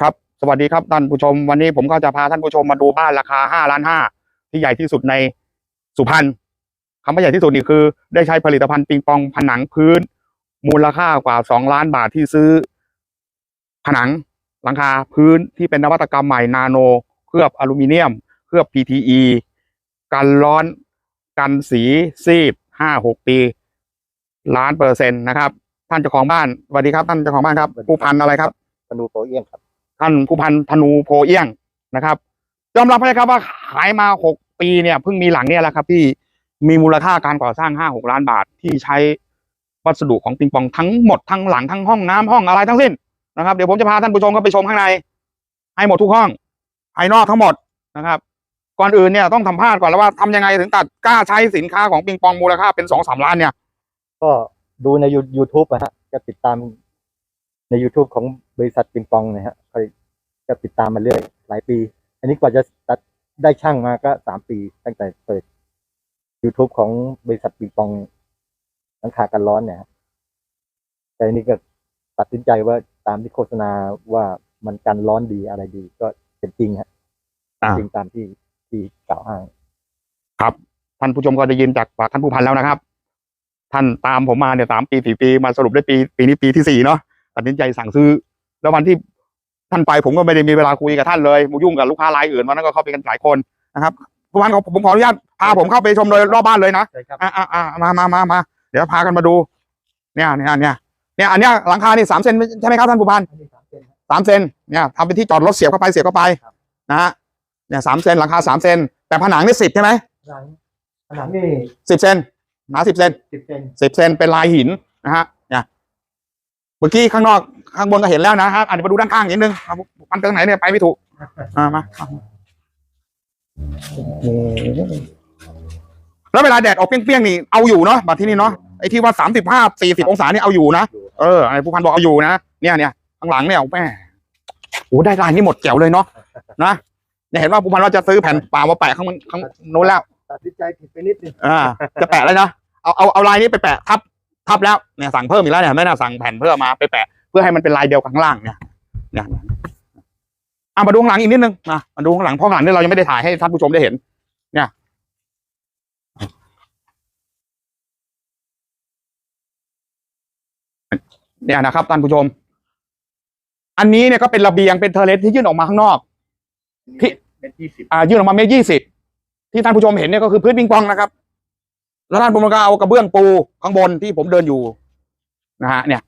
ครับสวัสดีครับท่านผู้ชมวันนี้ผมก็จะพาท่านผู้ชมมาดูบ้านราคาห้าล้านห้าที่ใหญ่ที่สุดในสุพรรณคำว่าใหญ่ที่สุดนี่คือ ได้ใช้ผลิตภัณฑ์ปิงปองผนังพื้น มูลค่ากว่าสองล้านบาทที่ซื้อ ผนังหลังคาพื้นที่เป็นนวัตกรรมใหม่นาโน เคลือบอลูมิเนียม เคลือบ PTE กันร้อน กันสีซีบห้าหกปีล้านเปอร์เซ็นต์นะครับ ท่านเจ้าของบ้านสวัสดีครับท่านเจ้าของบ้านครับสวัสดีครับผู้พันอะไรครับ ธนูโปรเอียนครับ ท่านผู้พันธนูโพเอี้ยงนะครับยอมรับเลยครับว่าขายมาหกปีเนี่ยเพิ่งมีหลังเนี่ยแหละครับที่มีมูลค่าการก่อสร้างห้าหกล้านบาทที่ใช้วัสดุของปิงปองทั้งหมดทั้งหลังทั้งห้องน้ำห้องอะไรทั้งสิ้นนะครับเดี๋ยวผมจะพาท่านผู้ชมก็ไปชมข้างในให้หมดทุกห้องภายนอกทั้งหมดนะครับ ก่อนอื่นเนี่ยต้องทำพลาดก่อนแล้วว่าทำยังไงถึงตัดกล้าใช้สินค้าของปิงปองมูลค่าเป็นสองสามล้านเนี่ย ก็ดูในยูทูบนะฮะก็ติดตาม ใน YouTube ของบริษัทปิงปองนะฮะก็ก็ติดตามมาเรื่อยหลายปี อันนี้กว่าจะตัดได้ช่างมาก็สามปีตั้งแต่เปิด YouTube ของบริษัทปิงปองหลังคากันร้อนเนี่ยฮะแต่อันนี้ก็ตัดสินใจว่าตามที่โฆษณาว่ามันกันร้อนดีอะไรดี ก็เป็นจริงฮะอ่าจริงตามที่ที่กล่าวอ้าง ครับท่านผู้ชมก็ได้ยินจากปากท่านผู้พันแล้วนะครับ ท่านตามผมมาเนี่ยสามปีสี่ปีมาสรุปได้ปีปีนี้ปีที่สี่เนาะ ตัดสินใจสั่งซื้อ แล้ววันที่ท่านไปผมก็ไม่ได้มีเวลาคุยกับท่านเลยยุ่งกับลูกค้ารายอื่นวันนั้นก็เข้าไปกันหลายคนนะครับผู้พันขอผมขออนุญาตพาผมเข้าไปชมโดยรอบบ้านเลยนะใช่ครับอ่าอ่าอ่ามามามามาเดี๋ยวพากันมาดู เนี่ยเนี่ยเนี่ยเนี่ยอันเนี้ยหลังคานี่สามเซนใช่ไหมครับท่านผู้พันอันนี้สามเซนฮะสามเซนเนี่ยทำเป็นที่จอดรถเสียบเข้าไปเสียบเข้าไปครับนะฮะเนี่ยสามเซนหลังคาสามเซนแต่ผนังนี่สิบใช่ไหมผนังผนังนี่สิบเซนหนาสิบเซนสิบเซนสิบเซนเป็นลายหินนะฮะเนี่ยเมื่อกี้ข้างนอกข้างบนก็เห็นแล้วนะครับอันนี้มาดูด้านข้างนิดนึงเอามันตรงไหนเนี่ยไปไม่ถูกอ่ามามาโอ้โหแล้วเวลาแดดออกเปรี้ยงๆนี่เอาอยู่เนาะบัดที่นี่เนาะไอ้ที่ว่าสามสิบห้าสี่สิบองศานี่เอาอยู่นะอยู่เออไอ้ผู้พันบอกเอาอยู่นะเนี่ยเนี่ยข้างหลังเนี่ยแม่โอ้ได้ลายนี้หมดแจ๋วเลยเนาะนะเนี่ยเห็นว่าผู้พันว่าจะซื้อแผ่นเปล่ามาแปะข้างบนข้างโน้นแล้วตัดสินใจผิดไปนิดนึงอ่าจะแปะแล้วนะเอาเอาเอาลายนี้ไปแปะทับ ทับแล้วเนี่ยสั่งเพิ่มอีกแล้วเนี่ยไม่น่าสั่งแผ่นเพิ่มมาไปแปะเพื่อให้มันเป็นลายเดียวกับข้างล่างเนี่ยเนี่ยอะมาดูข้างหลังอีกนิดนึงนะมาดูข้างหลังเพราะข้างหลังเนี่ยเรายังไม่ได้ถ่ายให้ท่านผู้ชมได้เห็น เนี่ยเนี่ยนะครับท่านผู้ชม อันนี้เนี่ยก็เป็นระเบียงเป็นเทอร์เลสที่ยื่นออกมาข้างนอกที่เป็นที่สิบอ่ายื่นออกมาเมตรยี่สิบที่ท่านผู้ชมเห็นเนี่ยก็คือพื้นปิงปองนะครับ แล้วท่านผู้ชมก็เอากระเบื้องปูข้างบนที่ผมเดินอยู่นะฮะ เนี่ย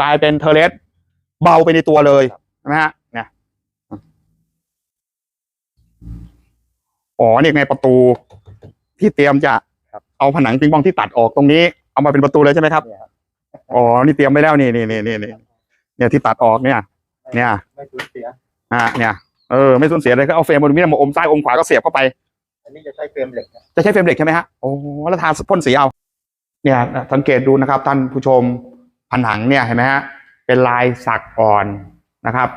กลายเป็นเทอร์เลสเบาไปในตัวเลยนะฮะ เนี่ยอ๋อเนี่ยไงประตูที่เตรียมจะเอาผนังปิงปองที่ตัดออกตรงนี้ เอามาเป็นประตูเลยใช่ไหมครับเนี่ยครับอ๋อนี่เตรียมไม่แล้วนี่นี่นี่นี่นี่เนี่ยที่ตัดออกเนี่ย เนี่ยไม่สูญเสียอ่าเนี่ยเออไม่สูญเสียเลยก็เอาเฟรมอลูมิเนียมมาอมซ้ายอมขวาก็เสียบเข้าไป อันนี้จะใช้เฟรมเหล็กนะจะใช้เฟรมเหล็กใช่ไหมฮะโอ้แล้วทาพ่นสีเอา เนี่ยสังเกตดูนะครับ ท่านผู้ชมผนังเนี่ยเห็นไหมฮะเป็นลายสักอ่อนนะครับ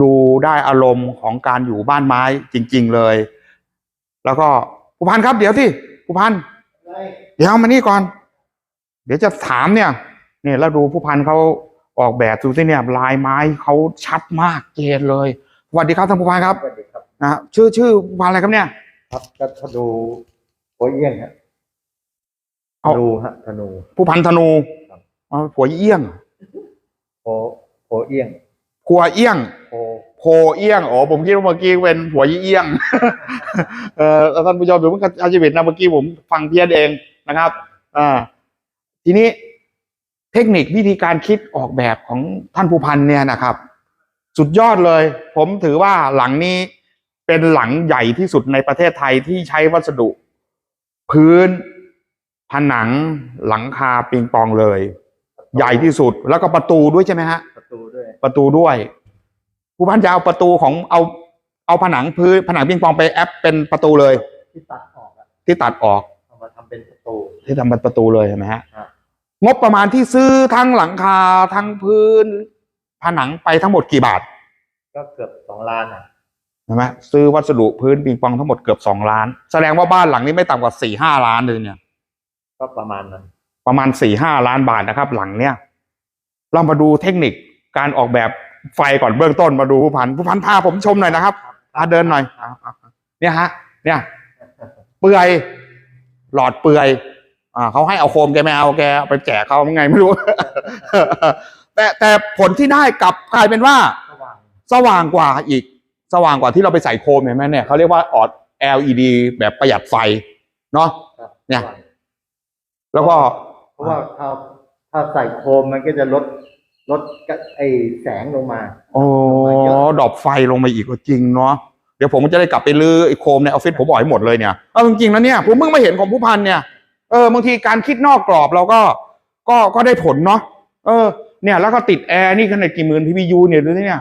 ดูได้อารมณ์ของการอยู่บ้านไม้จริง ๆเลย แล้วก็ผู้พันครับเดี๋ยวที่ผู้พันเดี๋ยวมานี่ก่อน เดี๋ยวจะถามเนี่ยเนี่ยแล้วดูผู้พันเขาออกแบบดูสิเนี่ย ลายไม้เขาชัดมากเจนเลยสวัสดีครับท่านผู้พันครับสวัสดีครับ นะฮะชื่อชื่อผู้พันอะไรครับเนี่ย ครับก็ธนูโปรเอียนฮะธเอา นูฮะธนู ผู้พันธนูครับ อ๋อผัวเอี้ยงโปรโปรเอียนผัวเอี้ยงโปรโพเอี้ยงอ๋อผมคิดว่าเมื่อกี้เป็นผัวยี่เอี้ยง เออแล้วท่านผู้ชมอยู่เมื่อกี้อาชีวิตนะเมื่อกี้ผมฟังเพี้ยนเองนะครับอ่าทีนี้เทคนิควิธีการคิดออกแบบของท่านผู้พันเนี่ยนะครับ สุดยอดเลย ผมถือว่าหลังนี้ เป็นหลังใหญ่ที่สุดในประเทศไทยที่ใช้วัสดุ พื้น ผนังหลังคาปิงปองเลย ใหญ่ที่สุดแล้วก็ประตูด้วยใช่ไหมฮะ ประตูด้วยประตูด้วยผู้พันจะเอาประตูของเอาเอาผนังพื้นผนังปิงปองไปแอปเป็นประตูเลย ที่ตัดออกอะที่ตัดออกเอามาทำเป็นประตู ที่ทำเป็นประตูเลยเห็นไหมฮะครับ งบประมาณที่ซื้อทั้งหลังคาทั้งพื้น ผนังไปทั้งหมดกี่บาท ก็เกือบสองล้านอะ เห็นไหมซื้อวัสดุพื้นปิงปองทั้งหมดเกือบสองล้าน แสดงว่าบ้านหลังนี้ไม่ต่ำกว่าสี่ห้าล้านเลยเนี่ย ก็ประมาณนั้น ประมาณสี่ห้าล้านบาทนะครับ หลังเนี้ยเรามาดูเทคนิคการออกแบบไฟก่อนเบื้องต้นมาดูผู้พันผู้พันพาผมชมหน่อยนะครับอาเดินหน่อยอะอะเนี่ยฮะ เนี่ย เปื่อยหลอดเปื่อยอ่าเขาให้เอาโคมแกไม่เอาแกเอาไปแจกเขาไงไม่รู้ แต่แต่ผลที่ได้กลับกลายเป็นว่า สว่างสว่างกว่าอีก สว่างกว่าที่เราไปใส่โคมเห็นไหมเนี่ยเขาเรียกว่าออด LED แบบประหยัดไฟเนาะครับเนี่ยสว่างแล้วก็ เพราะว่าถ้าถ้าใส่โคมมันก็จะลดลดกะไอแสงลงมา โอ้ดอกไฟลงมาอีกก็จริงเนาะเดี๋ยวผมก็จะได้กลับไปลื้อไอ้โคมในออฟฟิศผมบอกให้หมดเลยเนี่ยเอาจริงๆนะเนี่ยผมเพิ่งมาเห็นของผู้พันเนี่ยเออบางทีการคิดนอกกรอบเราก็ ก็ก็ได้ผลเนาะเออ เนี่ย แล้วก็ติดแอร์นี่ขนาดกี่หมื่น PBU เนี่ยดูสิเนี่ย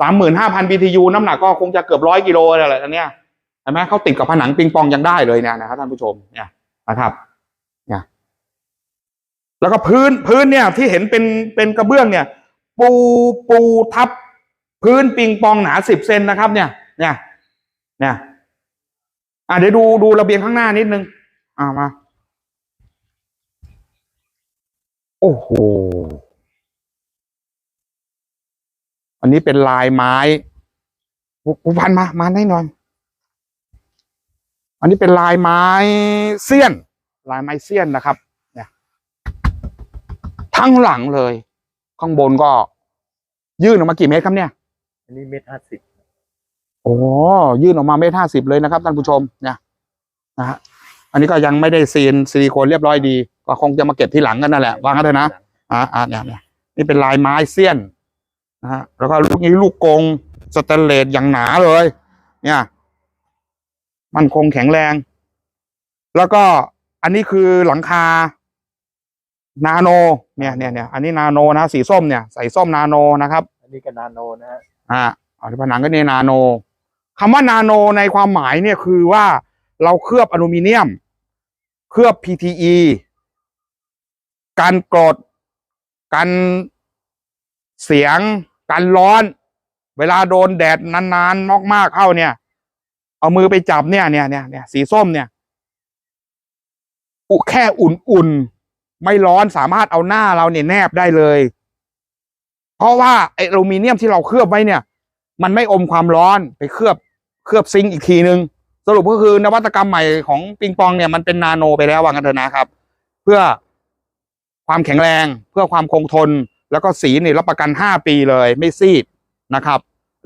สามหมื่นห้าพัน BTU น้ำหนักก็คงจะเกือบร้อยกิโลอะไรอันเนี้ยเห็นไหมเขาติดกับผนังปิงปองยังได้เลยเนี่ยนะครับท่านผู้ชมเนี่ยนะครับเนี่ยแล้วก็พื้นพื้นเนี่ยที่เห็นเป็นเป็นกระเบื้องเนี่ย ปูปูทับพื้นปิงปองหนาสิบเซนนะครับ เนี่ย เนี่ยเนี่ยอะเดี๋ยวดูดูระเบียงข้างหน้านิดนึงอ่ามา โอ้โห อันนี้เป็นลายไม้ผู้ผู้พันมา มาให้หน่อยอันนี้เป็นลายไม้เสี้ยน ลายไม้เสี้ยนนะครับ เนี่ย ทั้งหลังเลย ข้างบนก็ ยื่นออกมากี่เมตรครับเนี่ย อันนี้เมตรห้าสิบโอ้ยื่นออกมาเมตรห้าสิบเลยนะครับท่านผู้ชม เนี่ยนะฮะอันนี้ก็ยังไม่ได้ซีนซิลิโคนเรียบร้อยดี ก็คงจะมาเก็บที่หลังกันนั่นแหละวางกันเถอะนะอ่าอ่าเนี่ยเนี่ยนี่เป็นลายไม้เสี้ยน นะฮะแล้วก็ลูกนี้ลูกกงสแตนเลสอย่างหนาเลย เนี่ย มันคงแข็งแรง แล้วก็อันนี้คือหลังคา นาโน เนี่ยเนี่ยเนี่ยอันนี้นาโนนะสีส้มเนี่ยใส่ส้มนาโนนะครับ อันนี้ก็นาโนนะฮะอ่าเอาที่ผนังก็เนี่ยนาโนคำว่านาโนในความหมายเนี่ยคือว่าเราเคลือบอลูมิเนียม เคลือบ PTE การกรดกันเสียง กันร้อน เวลาโดนแดดนานๆมากๆเข้าเนี่ย เอามือไปจับเนี่ยเนี่ยเนี่ยเนี่ยสีส้มเนี่ยอุแค่อุ่นๆ ไม่ร้อนสามารถเอาหน้าเราเนี่ยแนบได้เลย เพราะว่าไออลูมิเนียมที่เราเคลือบไว้เนี่ย มันไม่อมความร้อนไปเคลือบเคลือบซิงค์อีกทีนึง สรุปก็คือนวัตกรรมใหม่ของปิงปองเนี่ยมันเป็นนาโนไปแล้วว่างันเถอะนะครับ เพื่อความแข็งแรงเพื่อความคงทน แล้วก็สีนี่รับประกันห้าปีเลยไม่ซีดนะครับ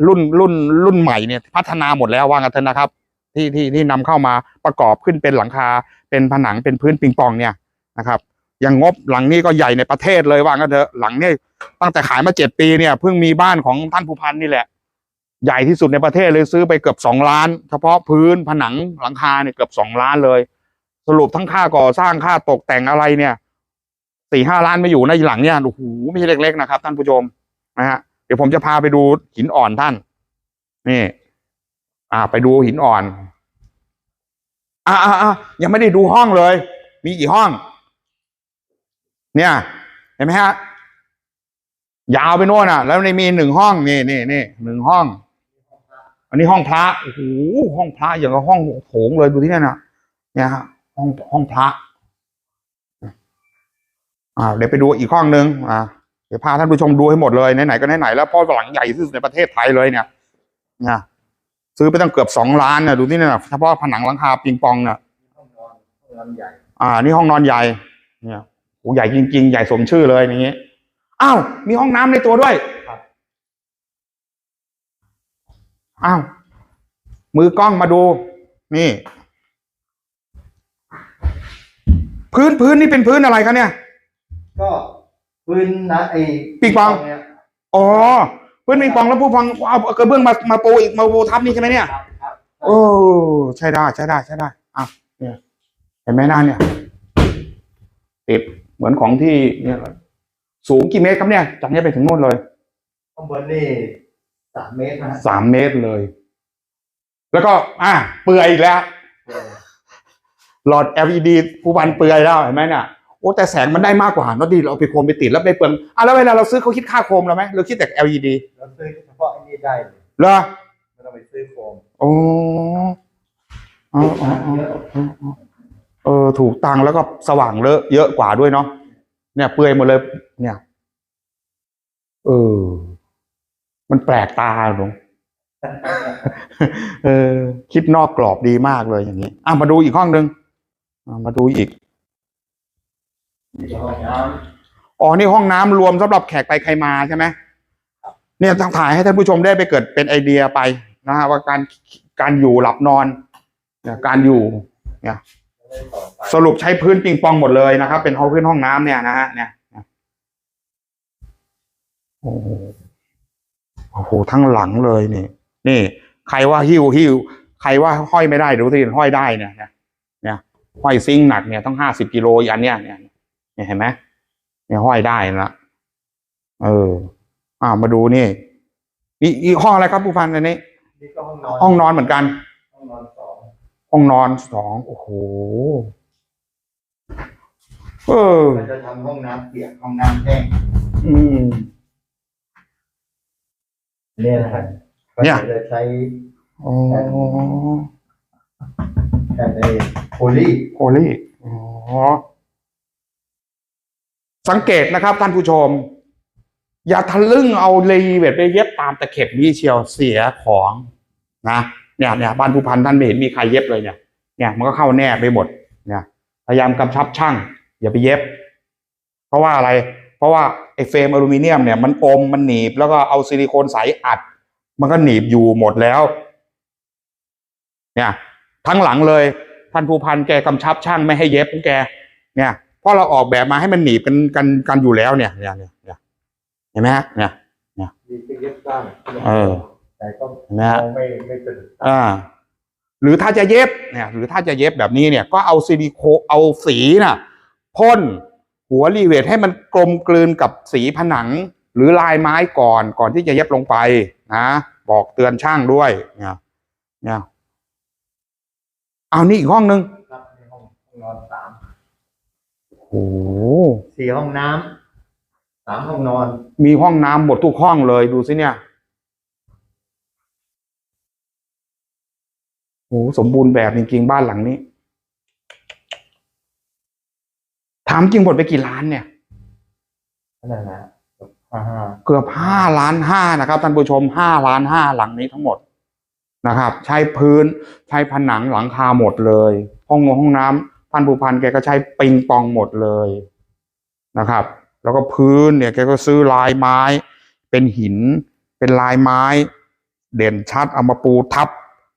รุ่นรุ่นรุ่นใหม่เนี่ยพัฒนาหมดแล้วว่างันเถอะนะครับ ที่ที่ที่นำเข้ามาประกอบขึ้นเป็นหลังคา เป็นผนังเป็นพื้นปิงปองเนี่ยนะครับอย่างงบหลังนี้ก็ใหญ่ในประเทศเลยว่างันเถอะหลังนี่ตั้งแต่ขายมาเจ็ดปีเนี่ยเพิ่งมีบ้านของท่านผู้พันนี่แหละ ใหญ่ที่สุดในประเทศเลยซื้อไปเกือบสองล้าน เฉพาะพื้นผนังหลังคาเนี่ยเกือบสองล้านเลย สรุปทั้งค่าก่อสร้างค่าตกแต่งอะไรเนี่ย สี่ห้าล้านไม่อยู่ในหลังเนี่ยโอ้โหไม่ใช่เล็กๆนะครับ ท่านผู้ชมนะฮะเดี๋ยวผมจะพาไปดูหินอ่อนท่าน นี่ อ่า ไปดูหินอ่อน อ่าอ่าอ่ายังไม่ได้ดูห้องเลย มีกี่ห้อง เนี่ย เห็นไหมฮะยาวไปโน่นอะ แล้วในมีหนึ่งห้องนี่นี่นี่หนึ่งห้อง อันนี้ห้องพระโอ้โหห้องพระอย่างกับห้องโถงเลยดูที่นั่นน่ะเนี่ยฮะห้องห้องพระ อ่าเดี๋ยวไปดูอีกห้องนึงอ่าเดี๋ยวพาท่านผู้ชมดูให้หมดเลยไหนๆก็ไหนๆแล้วพราะหลังใหญ่ที่สุดในประเทศไทยเลยเนี่ยเนี่ยซื้อไปตั้งเกือบสองล้านน่ะดูที่นั่นะเฉพาะผนังหลังคาปิงปองน่ะห้องนอนห้องนอนใหญ่อ่า นี่ห้องนอนใหญ่ เนี่ยโอ้ใหญ่จริงๆ ใหญ่สมชื่อเลยอย่างนี้อ้าวมีห้องน้ำในตัวด้วยครับอ้าวมือกล้องมาดู นี่ พื้นพื้นนี่เป็นพื้นอะไรคะเนี่ย ก็พื้นนะไอปิงปอง เนี่ยอ๋อพื้นปิงปองแล้วผู้ฟังเอากระเบื้องมามาปูอีกมาปูทับนี่ใช่ไหมเนี่ย ครับครับโอ้ใช่ได้ใช่ได้ใช่ได้อะเนี่ยเห็นไหมหน้าเนี่ยติดเหมือนของที่เนี่ยสูงกี่เมตรครับเนี่ย จากเนี้ยไปถึงโน่นเลยข้างบนนี่สามเมตรนะฮะสามเมตรเลย แล้วก็ อะเปื่อยอีกแล้วเออหลอด LED ผู้พันเปื่อยแล้วเห็นไหมเนี่ย โอ้แต่แสงมันได้มากกว่าเนอะดีเราเอาไปโคมไปติดแล้วไม่เปลืองอะแล้วเวลาเราซื้อเขาคิดค่าโคมเราไหมเราคิดแต่ LED เราซื้อเฉพาะไอ้นี่ได้เลยเหรอไม่ต้องไปซื้อโฟมโอ้อ๋ออ๋ออ๋ออ๋อเออถูกตังค์แล้วก็สว่างเลอะเยอะกว่าด้วยเนาะเนี่ยเปื่อยหมดเลย เนี่ย เออ มันแปลกตาหลงเออ คิดนอกกรอบดีมากเลยอย่างนี้ อะมาดูอีกห้องหนึ่งอะมาดูอีกห้ อ๋อ นี่ห้องน้ำรวมสำหรับแขกไปใครมาใช่ไหมเนี่ยต้องถ่ายให้ท่านผู้ชมได้ไปเกิดเป็นไอเดียไปนะฮะว่าการการอยู่หลับนอนเนี่ยการอยู่ำสรุปใช้พื้นปิงปองหมดเลยนะครับ เป็นห้องพื้นห้องน้ำเนี่ยนะฮะเนี่ยโอ้โหโอ้โหทั้งหลังเลยนี่ นี่ ใครว่าหิ้วหิ้วใครว่าห้อยไม่ได้ดูสิห้อยได้เนี่ยเนี่ยห้อยซิงหนักเนี่ยต้องห้าสิบกิโลอันเนี่ยเนี่ย เนี่ยเห็นไหมเนี่ยห้อยได้ละเอออ่ามาดูนี่อีอีกห้องอะไรครับผู้พันอันนี้นี่ก็ห้องนอนห้องนอนเหมือนกัน ห้องนอนสองห้องนอนสองโอ้โหเออเราจะทำห้องน้ำเปียกห้องน้ำแห้งอืมเนี่ยนะครับเนี่ยก็จะใช้อ๋อแผ่นในโพลีโอลี่อ๋อ สังเกตนะครับท่านผู้ชม อย่าทะลึ่งเอารีเวทไปเย็บตามตะเข็บนี่เชียวเสียของนะเนี่ยเนี่ยบ้านผู้พันท่านไม่เห็นมีใครเย็บเลยเนี่ยเนี่ยมันก็เข้าแน่ไปหมดเนี่ยพยายามกำชับช่าง อย่าไปเย็บ เพราะว่าอะไร เพราะว่าไอ้เฟรมอลูมิเนียมเนี่ยมันอมมันหนีบแล้วก็เอาซิลิโคนใสอัด มันก็หนีบอยู่หมดแล้ว เนี่ย ทั้งหลังเลย ท่านผู้พันแกกำชับช่างไม่ให้เย็บของแก เนี่ย เพราะเราออกแบบมาให้มันหนีบกันกันกันอยู่แล้วเนี่ยเนี่ยเนี่ยเนี่ยเห็นไหมฮะเนี่ยมีที่เย็บกล้ามเออแต่ก็เห็นไหมฮะไม่ไม่สะดุดอ่าหรือถ้าจะเย็บเนี่ยหรือถ้าจะเย็บแบบนี้เนี่ย ก็เอาซิลิโคเอาสีน่ะพ่นหัวรีเวทให้มันกลมกลืนกับสีผนัง หรือลายไม้ก่อนก่อนที่จะเย็บลงไปนะบอกเตือนช่างด้วยเนี่ยเนี่ยเอานี่อีกห้องนึงครับในห้องห้องนอนสาม โอ้โหสี่ห้องน้ำสามห้องนอน มีห้องน้ำหมดทุกห้องเลยดูสิเนี่ยโอ้โหสมบูรณ์แบบจริงๆบ้านหลังนี้ ถามจริงหมดไปกี่ล้านเนี่ยนั่นนะห้าห้าเกือบห้าล้านห้านะครับท่านผู้ชมห้าล้านห้าหลังนี้ทั้งหมดนะครับ ใช้พื้นใช้ผนังหลังคาหมดเลย ห้องนงห้องน้ำ ท่านผู้พันแกก็ใช้ปิงปองหมดเลยนะครับ แล้วก็พื้นเนี่ยแกก็ซื้อลายไม้ เป็นหิน เป็นลายไม้ เด่นชัดเอามาปูทับ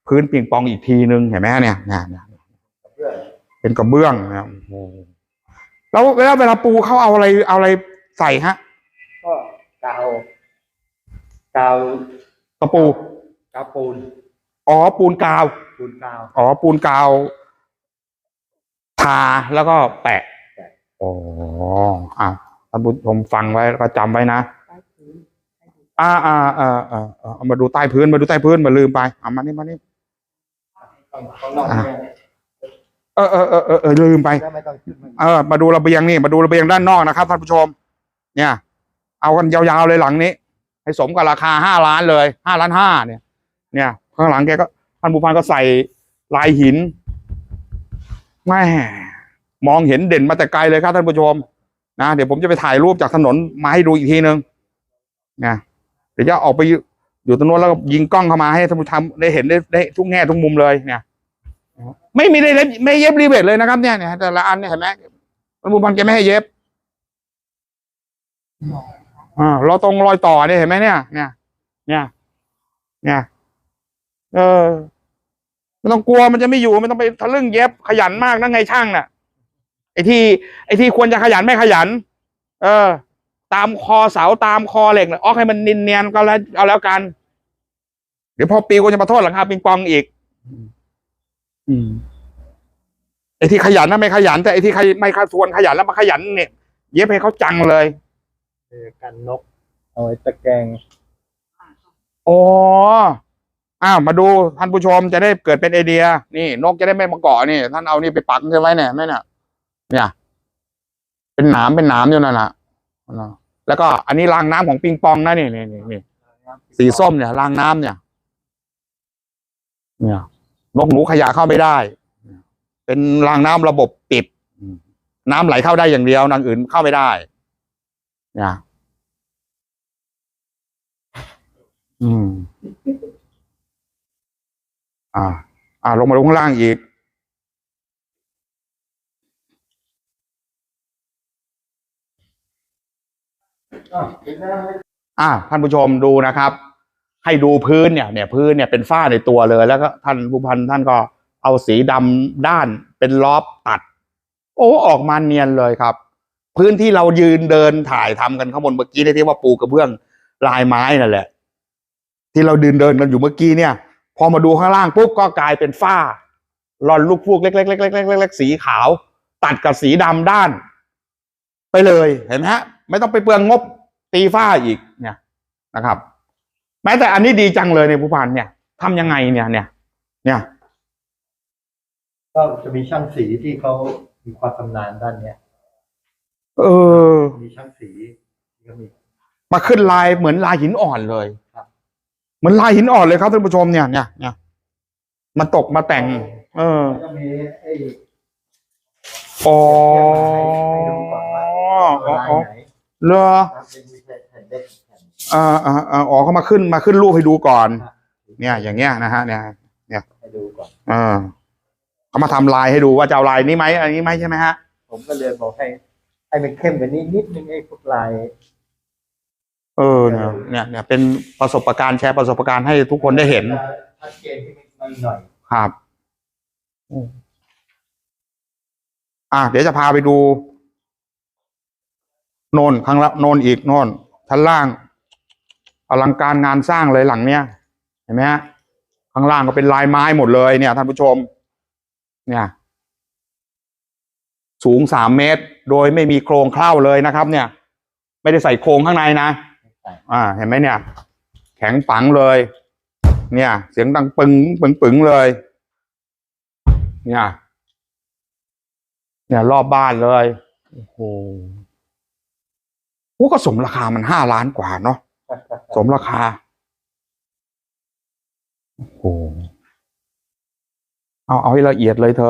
พื้นปิงปองอีกทีนึงเห็นไหมเนี่ยเนี่ยเนี่ยเพื่อนเป็นกระเบื้องนะครับโอ้โหแล้วเวลาเวลาปูเขาเอาอะไรเอาอะไรใส่ฮะก็กาวกาวตะปูกาวปูนอ๋อปูนกาว ปูนกาวอ๋อปูนกาว ทาแล้วก็แปะแปะอ๋ออะท่านผู้ชมฟังไว้แล้วก็จำไว้นะอ่าอ่าอ่าอ่าอ่าเอามาดูใต้พื้นมาดูใต้พื้นมาลืมไปเอามานี่มานี่ข้างข้างนอกเนี่ยเออเออเออเออเออลืมไปก็ไม่ต้องขึ้นมาเออมาดูระเบียงนี่มาดูระเบียงด้านนอกนะครับท่านผู้ชม เนี่ย เอากันยาวๆเลยหลังนี้ ให้สมกับราคาห้าล้านเลยห้าล้านห้าเนี่ย เนี่ยข้างหลังแกก็ท่านผู้พันก็ใส่ลายหิน แม่มองเห็นเด่นมาแต่ไกลเลยครับท่านผู้ชมนะเดี๋ยวผมจะไปถ่ายรูปจากถนนมาให้ดูอีกทีหนึงนะเดี๋ยวจะออกไปอยู่ตรงนู้นแล้วก็ยิงกล้องเข้ามาให้ท่านผู้ชมได้เห็นได้ได้ทุกแง่ทุกมุมเลยเนี่ยไม่มีได้เล็บไม่เย็บรีเวทเลยนะครับเนี่ยเนี่ยแต่ละอันเนี่ยเห็นไหมท่านผู้พันแกไม่ให้เย็บอ่าเราตรงรอยต่อเนี่ยเห็นไหมเนี่ย เนี่ย เนี่ย เนี่ย เออ ไม่ต้องกลัวมันจะไม่อยู่ไม่ต้องไปทะลึ่งเย็บขยันมากนะไงช่างน่ะ ไอ้ที่ ไอ้ที่ควรจะขยันไม่ขยัน เออ ตามคอเสาตามคอเหล็กเนี่ยออกให้มันนินเนียนๆก็แล้วเอาแล้วกัน เดี๋ยวพอปีก็จะมาโทษหลังคาปิงปองอีกอืมไอ้ที่ขยันนะไม่ขยัน แต่ไอ้ที่ไม่ขทวนขยันแล้วมาขยันเนี่ยเย็บให้เขาจังเลยเออกันนก เอาไว้ตะแกรงอ๋อ อ้าวมาดูท่านผู้ชมจะได้เกิดเป็นไอเดีย นี่ นกจะได้ไม่มาเกาะนี่ท่านเอานี่ไปปักใช่ไหมเนี่ยไม่เนี่ยเนี่ย เป็นหนามเป็นหนามอยู่นั่นแหละแล้วก็อันนี้รางน้ำของปิงปองนะนี่นี่นี่นี่สีส้มเนี่ยรางน้ำเนี่ย เนี่ยนกหนูขยะเข้าไม่ได้ เป็นรางน้ำระบบปิด น้ำไหลเข้าได้อย่างเดียวนางอื่นเข้าไม่ได้ เนี่ย อืม อ่า อ่า ลงมาลงข้างล่างอีก อ่า ท่านผู้ชมดูนะครับ ให้ดูพื้นเนี่ย เนี่ยพื้นเนี่ยเป็นฝ้าในตัวเลย แล้วก็ท่านผู้พันท่านก็เอาสีดำด้านเป็นล้อบตัด โอ้ออกมาเนียนเลยครับ พื้นที่เรายืนเดินถ่ายทำกันข้างบนเมื่อกี้เนี่ยที่ว่าปูกระเบื้องลายไม้นั่นแหละ ที่เราเดินเดินกันอยู่เมื่อกี้เนี่ย อมาดูข้างล่างปุ๊บก็กลายเป็นฝ้าหลอนลูกฟูกเล็กๆเล็กๆเล็กๆๆสีขาว ตัดกับสีดำด้าน ไปเลยเห็นไหมฮะ ไม่ต้องไปเปลืองงบตีฝ้าอีกเนี่ยนะครับ แม้แต่อันนี้ดีจังเลยในผู้พันเนี่ยทำยังไงเนี่ยเนี่ย เนี่ยก็จะมีช่างสีที่เขามีความชำนาญด้านเนี้ยเออ มีช่างสีที่เขามีมาขึ้นลายเหมือนลายหินอ่อนเลย เหมือนลายหินอ่อนเลยครับท่านผู้ชมเนี่ยเนี่ยเนี่ยมาตกมาแต่ง เออแล้วก็มีไอ้อ๋อให้ดูก่อนว่าอ๋อลายอ๋อไหนเลอครับเป็นมีแผ่นเล็กแผ่นอ่าอ่าอ่าอ๋อเขามาขึ้นมาขึ้นรูปให้ดูก่อนครับเนี่ย อย่างเงี้ยนะฮะ เนี่ยให้ดูก่อนเออเขามาทำลายให้ดูว่าจะเอาลายนี้ไหมอันนี้ไหมใช่ไหมฮะผมก็เลยบอกให้ให้มันเข้มกว่านี้นิดนึงไอ้พวกลาย เออเนี่ยเนี่ยเนี่ยเป็นประสบการณ์แชร์ประสบการณ์ให้ทุกคนได้เห็นชัดเจนขึ้นมาหน่อยครับอืมอะเดี๋ยวจะพาไปดู โนนข้างละโนนอีกโนนชั้นล่างอลังการงานสร้างเลยหลังเนี้ยเห็นไหมฮะข้างล่างก็เป็นลายไม้หมดเลยเนี่ยท่านผู้ชม เนี่ย สูงสามเมตร โดยไม่มีโครงเข้าเลยนะครับ เนี่ย ไม่ได้ใส่โครงข้างในนะ อ่า เห็นไหมเนี่ย แข็งปังเลย เนี่ย เสียงดังปึงปึงปึงเลย เนี่ย เนี่ยรอบบ้านเลยโอ้โหก็สมราคามันห้าล้านกว่าเนาะสมราคาโอ้โหเอาเอาให้ละเอียดเลยเธอ